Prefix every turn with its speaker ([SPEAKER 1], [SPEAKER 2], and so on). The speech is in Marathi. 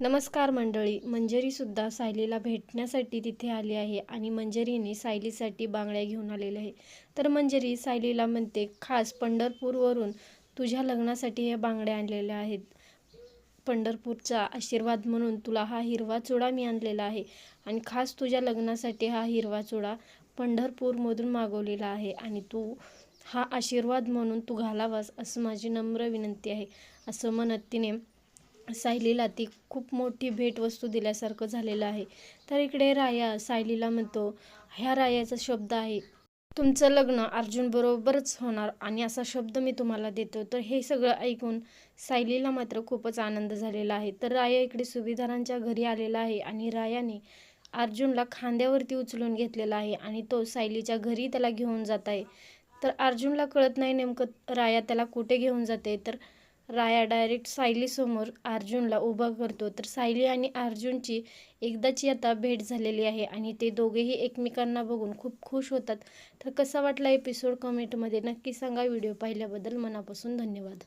[SPEAKER 1] नमस्कार मंडळी मंजरीसुद्धा सायलीला भेटण्यासाठी तिथे आली आहे आणि मंजरीने सायलीसाठी बांगड्या घेऊन आलेल्या आहे. तर मंजरी सायलीला म्हणते खास पंढरपूरवरून तुझ्या लग्नासाठी हे बांगड्या आणलेल्या आहेत. पंढरपूरचा आशीर्वाद म्हणून तुला हा हिरवा चुडा मी आणलेला आहे आणि खास तुझ्या लग्नासाठी हा हिरवा चुडा पंढरपूरमधून मागवलेला आहे आणि तू हा आशीर्वाद म्हणून तू घालावास असं माझी नम्र विनंती आहे. असं म्हणत तिने सायलीला ती खूप मोठी भेटवस्तू दिल्यासारखं झालेलं आहे. तर इकडे राया सायलीला म्हणतो ह्या रायाचा शब्द आहे. तुमचं लग्न अर्जुनबरोबरच होणार आणि असा शब्द मी तुम्हाला देतो तर हे सगळं ऐकून सायलीला मात्र खूपच आनंद झालेला आहे. तर राया इकडे सुभेदारांच्या घरी आलेला आहे आणि रायाने अर्जुनला खांद्यावरती उचलून घेतलेला आहे आणि तो सायलीच्या घरी त्याला घेऊन जात आहे. तर अर्जुनला कळत नाही नेमकं राया त्याला कुठे घेऊन जाते. तर राया डायरेक्ट सायलीसमोर अर्जुनला उभा करतो. तर सायली आणि अर्जुनची एकदाची आता भेट झालेली आहे आणि ते दोघेही एकमेकांना बघून खूप खुश होतात. तर कसा वाटला एपिसोड कमेंटमध्ये नक्की सांगा. व्हिडिओ पाहिल्याबद्दल मनापासून धन्यवाद.